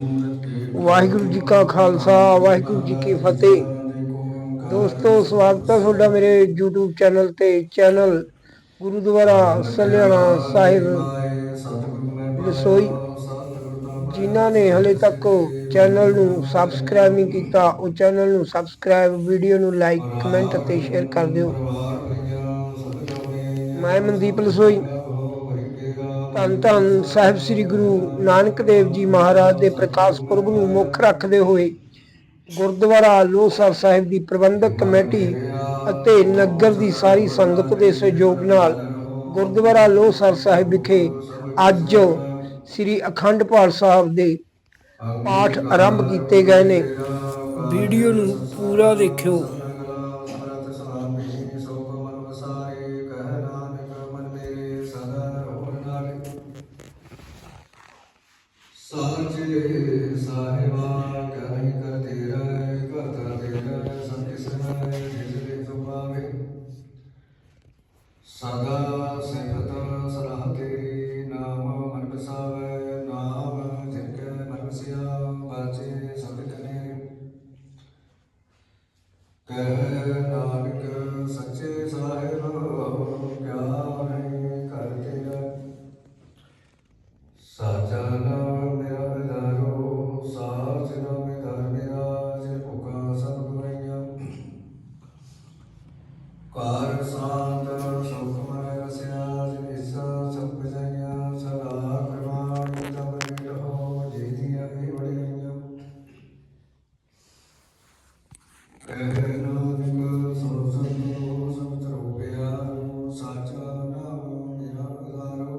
ਵਾਹਿਗੁਰੂ ਜੀ ਕਾ ਖਾਲਸਾ, ਵਾਹਿਗੁਰੂ ਜੀ ਕੀ ਫਤਿਹ। ਦੋਸਤੋ, ਸਵਾਗਤ ਹੈ ਤੁਹਾਡਾ ਮੇਰੇ YouTube ਚੈਨਲ ਤੇ, ਚੈਨਲ ਗੁਰਦੁਆਰਾ ਸਲਿਆਣਾ ਸਾਹਿਬ। ਰਸੋਈ, ਜਿਨ੍ਹਾਂ ਨੇ ਹਲੇ ਤੱਕ ਚੈਨਲ ਨੂੰ ਸਬਸਕ੍ਰਾਈਬ ਨਹੀਂ ਕੀਤਾ, ਉਹ ਚੈਨਲ ਨੂੰ ਸਬਸਕ੍ਰਾਈਬ ਵੀਡੀਓ ਨੂੰ ਲਾਈਕ ਕਮੈਂਟ ਅਤੇ ਸ਼ੇਅਰ ਕਰ ਦਿਓ। ਮੈਂ ਮਨਦੀਪ ਲਸੋਈ। ਧੰਨ ਧੰਨ ਸਾਹਿਬ ਸ੍ਰੀ ਗੁਰੂ ਨਾਨਕ ਦੇਵ ਜੀ ਮਹਾਰਾਜ ਦੇ ਪ੍ਰਕਾਸ਼ ਪੁਰਬ ਨੂੰ ਮੁੱਖ ਰੱਖਦੇ ਹੋਏ ਗੁਰਦੁਆਰਾ ਲੋਸਰ ਸਾਹਿਬ ਦੀ ਪ੍ਰਬੰਧਕ ਕਮੇਟੀ ਅਤੇ ਨਗਰ ਦੀ ਸਾਰੀ ਸੰਗਤ ਦੇ ਸਹਿਯੋਗ ਨਾਲ ਗੁਰਦੁਆਰਾ ਲੋਸਰ ਸਾਹਿਬ ਵਿਖੇ ਅੱਜ ਸ੍ਰੀ ਅਖੰਡ ਪਾਠ ਸਾਹਿਬ ਦੇ ਪਾਠ ਆਰੰਭ ਕੀਤੇ ਗਏ ਨੇ। ਵੀਡੀਓ ਨੂੰ ਪੂਰਾ ਦੇਖਿਓ। ਕਹਿ ਨਾਨਕ ਸੱਚੇ ਸਾਹਿਬ ਪਿਆਰੇ ਕਾਰ ਸਾਧ ਸੁਖ ਮਨ ਰਸਿਆ ਜਿ ਇਸਾ ਸਭ ਬਜਾਈਆਂ ਸਦਾ ਕਰਮਾਨ ਤਬ ਨਿਰਹੋ ਜੇ ਦੀਆਂ ਇਹ ਵੜੀਆਂ ਕਹਿ ਨਾਨਕ ਸੋ ਸੰਤੋ ਸਭ ਤਰੋ ਪਿਆਰੋ, ਸਾਚਾ ਨਾਮ ਮੇਰਾ ਵਿਦਾਰੋ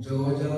ਜੋ ਜਨ